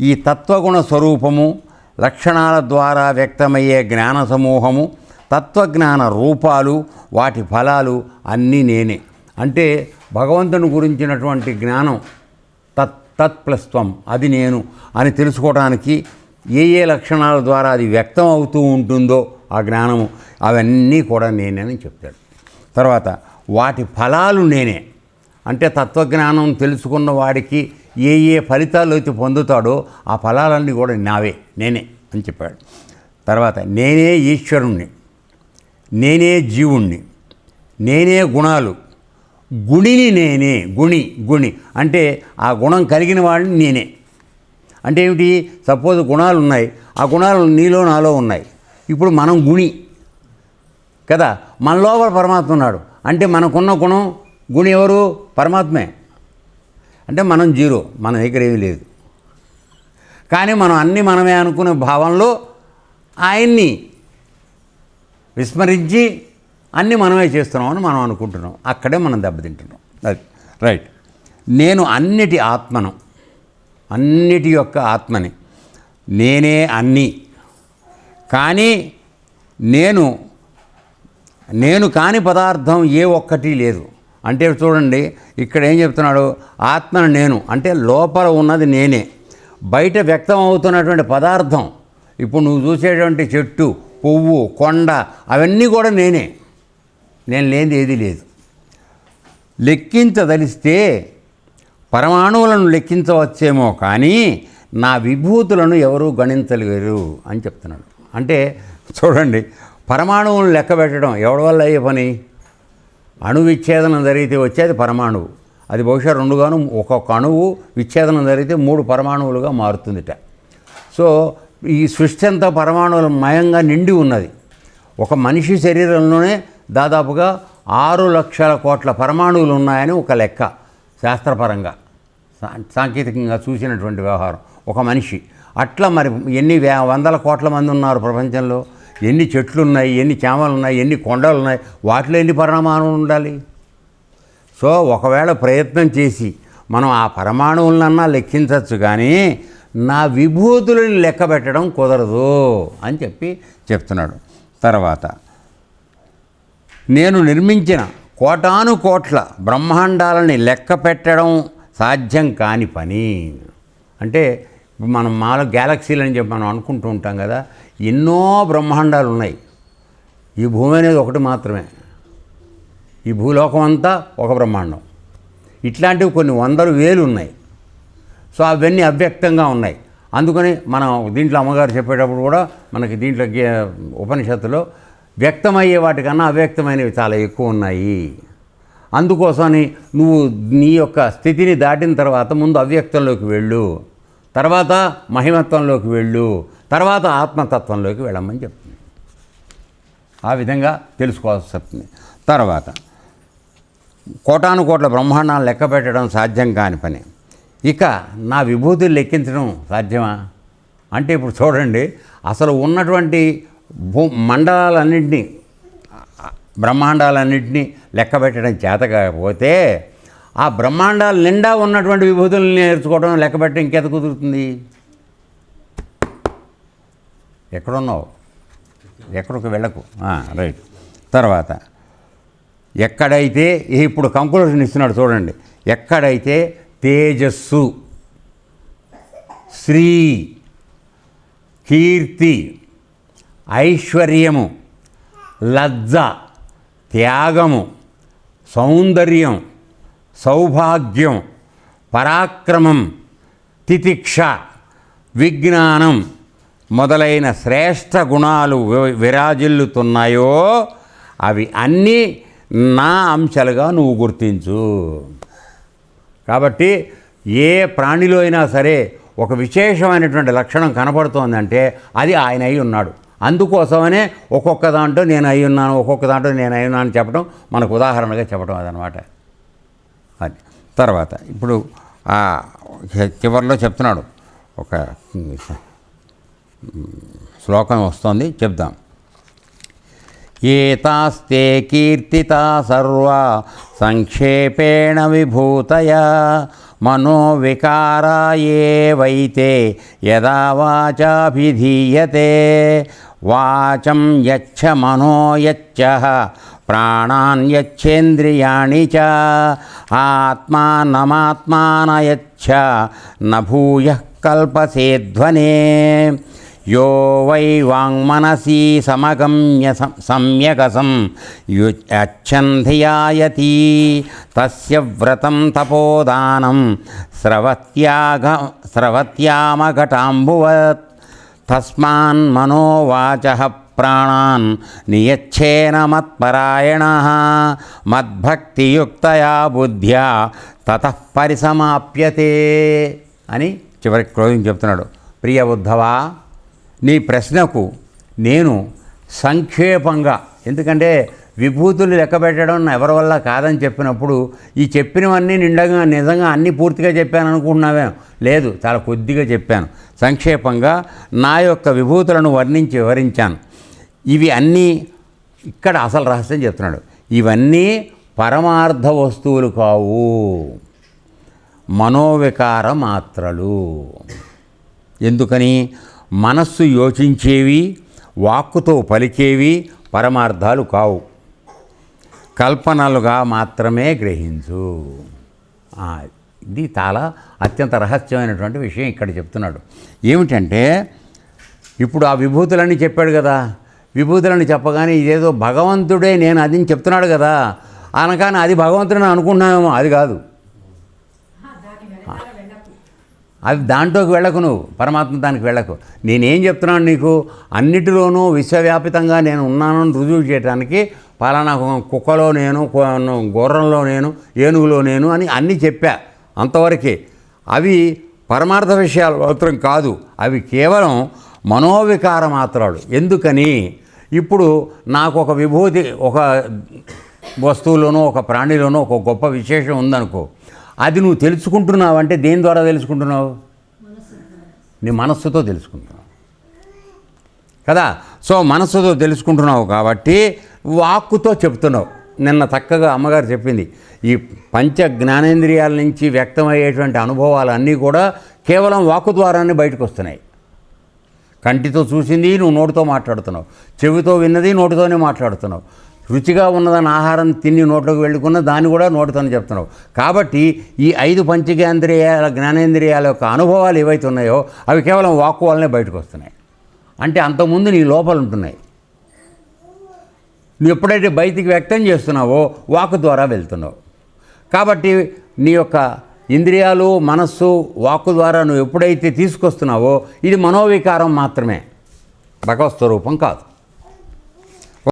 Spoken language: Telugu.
ఈ తత్వగుణ స్వరూపము లక్షణాల ద్వారా వ్యక్తమయ్యే జ్ఞాన సమూహము తత్వజ్ఞాన రూపాలు వాటి ఫలాలు అన్నీ నేనే. అంటే భగవంతుని గురించినటువంటి జ్ఞానం తత్ తత్ప్లస్వం అది నేను అని తెలుసుకోవడానికి ఏ ఏ లక్షణాల ద్వారా అది వ్యక్తం అవుతూ ఉంటుందో ఆ జ్ఞానము అవన్నీ కూడా నేనేనని చెప్తాడు. తర్వాత వాటి ఫలాలు నేనే. అంటే తత్వజ్ఞానం తెలుసుకున్న వాడికి ఏ ఏ ఫలితాలు అయితే పొందుతాడో ఆ ఫలాలన్నీ కూడా నావే నేనే అని చెప్పాడు. తర్వాత నేనే ఈశ్వరుణ్ణి నేనే జీవుణ్ణి నేనే గుణాలు గుణిని నేనే గుణి గుణి అంటే ఆ గుణం కలిగిన వాడిని నేనే. అంటే ఏమిటి? సపోజ్ గుణాలు ఉన్నాయి ఆ గుణాలు నీలో నాలో ఉన్నాయి. ఇప్పుడు మనం గుణి కదా? మన లోపల పరమాత్మ ఉన్నాడు. అంటే మనకున్న గుణం గుణి ఎవరు? పరమాత్మే. అంటే మనం జీరో మన దగ్గర ఏమీ లేదు. కానీ మనం అన్నీ మనమే అనుకునే భావంలో ఆయన్ని విస్మరించి అన్నీ మనమే చేస్తున్నామని మనం అనుకుంటున్నాం. అక్కడే మనం దెబ్బతింటున్నాం. అది రైట్. నేను అన్నిటి ఆత్మను అన్నిటి యొక్క ఆత్మని నేనే అన్నీ. కానీ నేను నేను కాని పదార్థం ఏ ఒక్కటి లేదు. అంటే చూడండి ఇక్కడ ఏం చెప్తున్నాడు? ఆత్మను నేను అంటే లోపల ఉన్నది నేనే. బయట వ్యక్తం అవుతున్నటువంటి పదార్థం ఇప్పుడు నువ్వు చూసేటువంటి చెట్టు పువ్వు కొండ అవన్నీ కూడా నేనే. నేను లేనిది ఏదీ లేదు. లెక్కించదలిస్తే పరమాణువులను లెక్కించవచ్చేమో కానీ నా విభూతులను ఎవరూ గణించలేరు అని చెప్తున్నాడు. అంటే చూడండి పరమాణువులను లెక్క పెట్టడం ఎవడి వల్ల అయ్యే పని? అణు విచ్ఛేదనం జరిగితే వచ్చేది పరమాణువు. అది బహుశా రెండుగాను ఒక్కొక్క అణువు విచ్ఛేదనం జరిగితే మూడు పరమాణువులుగా మారుతుందిట. సో ఈ సృష్టి అంతా పరమాణువుల మయంగా నిండి ఉన్నది. ఒక మనిషి శరీరంలోనే దాదాపుగా ఆరు లక్షల కోట్ల పరమాణువులు ఉన్నాయని ఒక లెక్క శాస్త్రపరంగా. సాంకేతికంగా చూసినటువంటి వ్యవహారం. ఒక మనిషి. అట్లా మరి ఎన్ని వందల కోట్ల మంది ఉన్నారు ప్రపంచంలో? ఎన్ని చెట్లు ఉన్నాయి ఎన్ని చేమలు ఉన్నాయి ఎన్ని కొండలు ఉన్నాయి వాటిలో ఎన్ని పరిణామాలు ఉండాలి? సో ఒకవేళ ప్రయత్నం చేసి మనం ఆ పరమాణువులనన్నా లెక్కించవచ్చు కానీ నా విభూతులను లెక్క పెట్టడం కుదరదు అని చెప్పి చెప్తున్నాడు. తర్వాత నేను నిర్మించిన కోటాను కోట్ల బ్రహ్మాండాలని లెక్క పెట్టడం సాధ్యం కాని పని. అంటే ఇప్పుడు మనం మాలో గ్యాలక్సీలు అని చెప్పి మనం అనుకుంటూ ఉంటాం కదా ఎన్నో బ్రహ్మాండాలు ఉన్నాయి. ఈ భూమి అనేది ఒకటి మాత్రమే. ఈ భూలోకం అంతా ఒక బ్రహ్మాండం. ఇట్లాంటివి కొన్ని వందలు వేలు ఉన్నాయి. సో అవన్నీ అవ్యక్తంగా ఉన్నాయి. అందుకని మనం దీంట్లో అమ్మగారు చెప్పేటప్పుడు కూడా మనకి దీంట్లో గే- ఉపనిషత్తులో వ్యక్తమయ్యే వాటికన్నా అవ్యక్తమైనవి చాలా ఎక్కువ ఉన్నాయి. అందుకోసమని నువ్వు నీ యొక్క స్థితిని దాటిన తర్వాత ముందు అవ్యక్తంలోకి వెళ్ళు. తర్వాత మహిమత్వంలోకి వెళ్ళు. తర్వాత ఆత్మతత్వంలోకి వెళ్ళమని చెప్తుంది. ఆ విధంగా తెలుసుకోవాల్సి వస్తుంది. తర్వాత కోటాను కోట్ల బ్రహ్మాండాలు లెక్క పెట్టడం సాధ్యం కాని పని. ఇక నా విభూతులు లెక్కించడం సాధ్యమా? అంటే ఇప్పుడు చూడండి అసలు ఉన్నటువంటి భూ మండలాలన్నింటినీ బ్రహ్మాండాలన్నింటినీ లెక్క పెట్టడం చేత కాకపోతే ఆ బ్రహ్మాండాల నిండా ఉన్నటువంటి విభూతులను నేర్చుకోవడం లెక్కబెట్టి ఇంకెత కుదురుతుంది? ఎక్కడున్నావు? ఎక్కడికి వెళ్ళకు? రైట్. తర్వాత ఎక్కడైతే ఇప్పుడు కంక్లూషన్ ఇస్తున్నాడు చూడండి. ఎక్కడైతే తేజస్సు శ్రీ కీర్తి ఐశ్వర్యము లజ్జ త్యాగము సౌందర్యం సౌభాగ్యం పరాక్రమం తితిక్ష విజ్ఞానం మొదలైన శ్రేష్ఠ గుణాలు విరాజిల్లుతున్నాయో అవి అన్నీ నా అంశాలుగా నువ్వు గుర్తించు. కాబట్టి ఏ ప్రాణిలో అయినా సరే ఒక విశేషమైనటువంటి లక్షణం కనపడుతోందంటే అది ఆయన అయి ఉన్నాడు. అందుకోసమనే ఒక్కొక్క దాంట్లో నేను అయి ఉన్నాను ఒక్కొక్క దాంట్లో నేను అయి ఉన్నాను చెప్పడం మనకు ఉదాహరణగా చెప్పడం అదనమాట. అది. తర్వాత ఇప్పుడు ఆ చివరిలో చెప్తున్నాడు. ఒక శ్లోకం వస్తుంది చెప్దాం. ఏతాస్తే కీర్తితా సర్వ సంక్షేపేణ విభూతయా మనోవికారాయేవైతే యదా వాచాభిధీయతే వాచం యచ్చ మనో యచ్చ ప్రాణాన్ యచ్చేంద్రియాణి చ ఆత్మానమాత్మానయచ్చ నూయ కల్పసేధ్వనే యో వై వాంగ్మనసీ సమగమ్య సమ్యగసం సమ్యకసం యచ్చంధియాయతి తస్య వ్రతం తపోదానం స్రవత్యాగ స్రవత్యామఘటాంబువత్ తస్మాన్ మనోవాచ ప్రాణాన్ నియచ్చేన మత్పరాయణ మద్భక్తియుక్తయా బుద్ధ్యా తత పరిసమాప్యతే అని చివరికి క్లోజింగ్ చెప్తున్నాడు. ప్రియ ఉద్ధవా నీ ప్రశ్నకు నేను సంక్షేపంగా ఎందుకంటే విభూతులు లెక్క పెట్టడం ఎవరి వల్ల కాదని చెప్పినప్పుడు ఈ చెప్పినవన్నీ నిండగా నిజంగా అన్నీ పూర్తిగా చెప్పాను అనుకుంటున్నావే? లేదు చాలా కొద్దిగా చెప్పాను. సంక్షేపంగా నా యొక్క విభూతులను వర్ణించి వివరించాను. ఇవి అన్నీ ఇక్కడ అసలు రహస్యం చెప్తున్నాడు. ఇవన్నీ పరమార్థ వస్తువులు కావు. మనోవికార మాత్రలు. ఎందుకని? మనస్సు యోచించేవి వాక్కుతో పలికేవి పరమార్థాలు కావు. కల్పనలుగా మాత్రమే గ్రహించు. ఇది చాలా అత్యంత రహస్యమైనటువంటి విషయం ఇక్కడ చెప్తున్నాడు. ఏమిటంటే ఇప్పుడు ఆ విభూతులన్నీ చెప్పాడు కదా. విభూతులని చెప్పగానే ఇదేదో భగవంతుడే నేను అది అని చెప్తున్నాడు కదా. అనగానే అది భగవంతుడని అనుకుంటున్నామేమో అది కాదు. అవి దాంట్లోకి వెళ్ళకు నువ్వు. పరమాత్మ దానికి వెళ్ళకు. నేనేం చెప్తున్నాను నీకు? అన్నిటిలోనూ విశ్వవ్యాపితంగా నేను ఉన్నానని రుజువు చేయడానికి పలానా కుక్కలో నేను గుర్రంలో నేను ఏనుగులో నేను అని అన్నీ చెప్పా అంతవరకే. అవి పరమార్థ విషయాలు మాత్రం కాదు. అవి కేవలం మనోవికార మాత్రాలు. ఎందుకని? ఇప్పుడు నాకు ఒక విభూతి ఒక వస్తువులోనో ఒక ప్రాణిలోనో ఒక గొప్ప విశేషం ఉందనుకో. అది నువ్వు తెలుసుకుంటున్నావు అంటే దేని ద్వారా తెలుసుకుంటున్నావు? నీ మనస్సుతో తెలుసుకుంటున్నావు. కదా? సో మనస్సుతో తెలుసుకుంటున్నావు కాబట్టి వాక్కుతో చెప్తున్నావు. నిన్న చక్కగా అమ్మగారు చెప్పింది. ఈ పంచ జ్ఞానేంద్రియాల నుంచి వ్యక్తమయ్యేటువంటి అనుభవాలన్నీ కూడా కేవలం వాక్కు ద్వారానే బయటకు వస్తున్నాయి కంటితో చూసింది నువ్వు నోటితో మాట్లాడుతున్నావు. చెవితో విన్నది నోటితోనే మాట్లాడుతున్నావు. రుచిగా ఉన్నదని ఆహారం తిని నోట్లోకి వెళ్ళుకున్న దాన్ని కూడా నోటితోనే చెప్తున్నావు. కాబట్టి ఈ ఐదు పంచకేంద్రియాల జ్ఞానేంద్రియాల యొక్క అనుభవాలు ఏవైతే ఉన్నాయో అవి కేవలం వాక్కు వల్లనే బయటకు వస్తున్నాయి. అంటే అంతకుముందు నీ లోపలు ఉంటున్నాయి. నువ్వు ఎప్పుడైతే బయటికి వ్యక్తం చేస్తున్నావో వాక్ ద్వారా వెళ్తున్నావు. కాబట్టి నీ యొక్క ఇంద్రియాలు మనస్సు వాక్కు ద్వారా నువ్వు ఎప్పుడైతే తీసుకొస్తున్నావో ఇది మనోవికారం మాత్రమే. భగవత్ స్వరూపం కాదు.